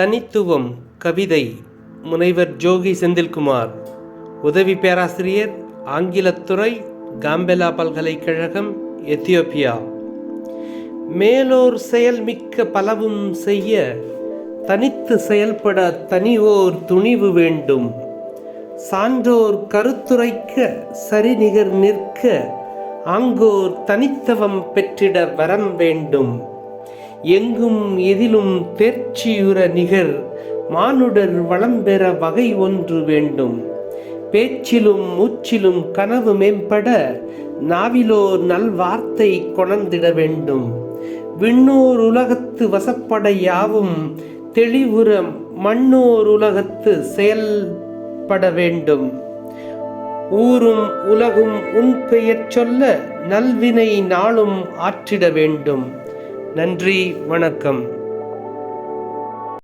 தனித்துவம் கவிதை முனைவர் ஜோகி செந்தில்குமார். உதவி பேராசிரியர் ஆங்கிலத்துறை காம்பெலா பல்கலைக்கழகம் எத்தியோப்பியா. மேலோர் செயல்மிக்க பலவும் செய்ய தனித்து செயல்பட தனியோர் துணிவு வேண்டும். சான்றோர் கருத்துரைக்க சரிநிகர் நிற்க ஆங்கோர் தனித்தவம் பெற்றிட வரம் வேண்டும். எங்கும் எதிலும் தேர்ச்சியுற நிகர் மானுடர் வளம் பெற வகை ஒன்று வேண்டும். பேச்சிலும் மூச்சிலும் கனவு மேம்பட நாவிலோர் நல்வார்த்தை கொணர்ந்திட வேண்டும். விண்ணோர் உலகத்து வசப்பட யாவும் தெளிவுற மண்ணோர் உலகத்து செயல்பட வேண்டும். ஊரும் உலகும் உன் பெயர் சொல்ல நல்வினை நாளும் ஆற்றிட வேண்டும். நன்றி வணக்கம்.